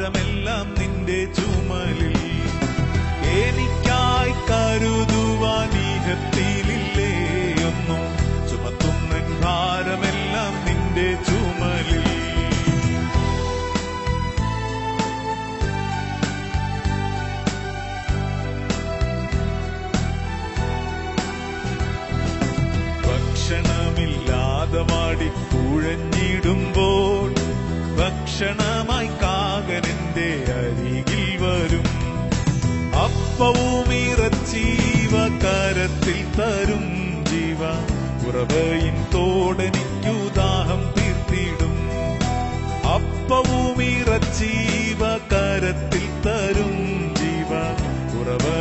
ഭാരമെല്ലാം നിന്റെ ചുമലിൽ. എനിക്കായി കരുതുവാൻ ഈഹത്തിലില്ലേ ഒന്നും? ചുമത്തുന്ന ഭാരമെല്ലാം നിന്റെ ചുമലിൽ. ഭക്ഷണമില്ലാതെ വാടി കുഴഞ്ഞിടുമ്പോൾ ഭക്ഷണമായി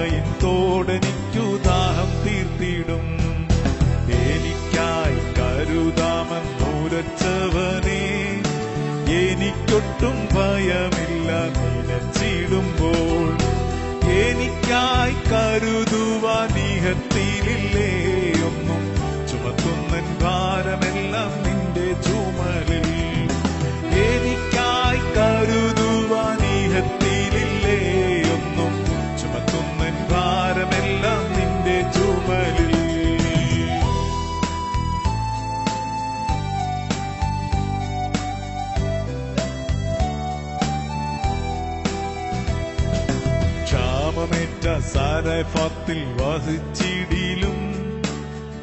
ഉറവയിൻ തോടെനിക്കു ദാഹം തീർത്തിടും. എനിക്കായി കരുതാമെന്നുരച്ചവനെ എനിക്കൊട്ടും ഭയമില്ല നിലച്ചിടുമ്പോൾ. എനിക്കായി കരുതുവാൻ ഇഹത്തിലില്ലേ ക്ഷാമമേറ്റ സാരഫത്തിൽ വസിച്ചിടിലും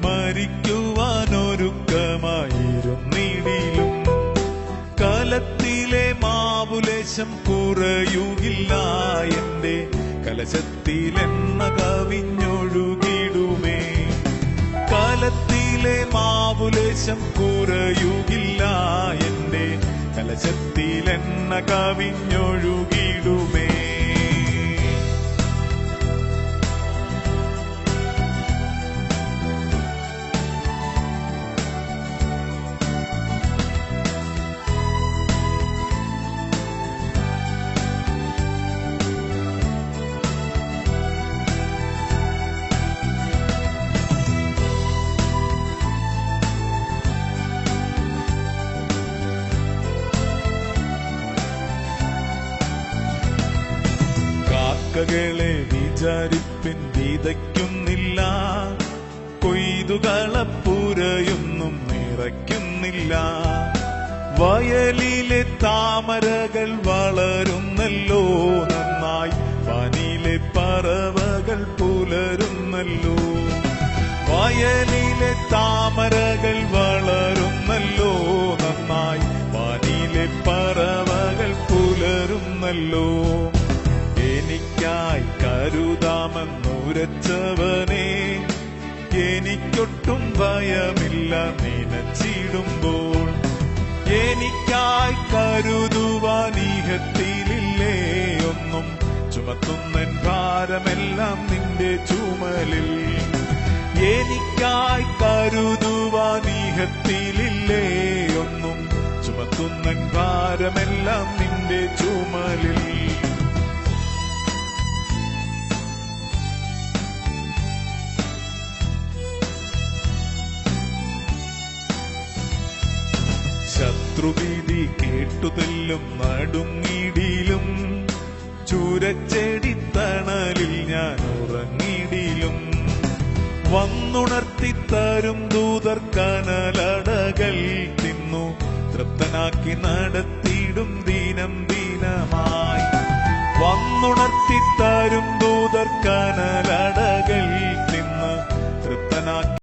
മരിക്കുവാനൊരുക്കമായിരുന്നിടിലും കലത്തിലെ മാവുലേശം കുറയുകില്ല എന്റെ കലശത്തിലെന്ന കവിഞ്ഞൊഴുകിടുമേ. കലത്തിലെ മാവുലേശം കുറയുകില്ല എന്റെ കലശത്തിലെന്ന എണ്ണ കാക്കകളെ വിചാരിപ്പിൻ വിതയ്ക്കുന്നില്ല. കൊയ്തുകളപ്പുരയൊന്നും നിറയ്ക്കുന്നില്ല. വയലിലെ താമരകൾ വളരുന്നല്ലോ നന്നായി വനിലെ പറവകൾ പുലരുന്നല്ലോ. വയലിലെ കരുതാമെന്നുരച്ചവനെ എനിക്കൊട്ടും ഭയമില്ല നനച്ചിടുമ്പോൾ. എനിക്കായി കരുതുവാൻ ഈഹത്തിലില്ലേ ഒന്നും. ചുമത്തുന്നൻ ഭാരമെല്ലാം നിന്റെ ചുമലിൽ. എനിക്കായി കരുതുവാൻ ഈഹത്തിലില്ലേ ഒന്നും. ചുമത്തുന്നൻ ഭാരമെല്ലാം നിന്റെ ചുമലിൽ. ശത്രുഭീതി കേട്ടുതെല്ലും നടുങ്ങിടിലും ചൂരച്ചെടിത്തണലിൽ ഞാൻ ഉറങ്ങിടിലും വന്നുണർത്തി തരും ദൂതർ കനലടകൾ തിന്നു. തൃപ്തനാക്കി നടത്തിയിടും ദീനം ദീനമായി. വന്നുണർത്തി തരും ദൂതർ കനലടകൾ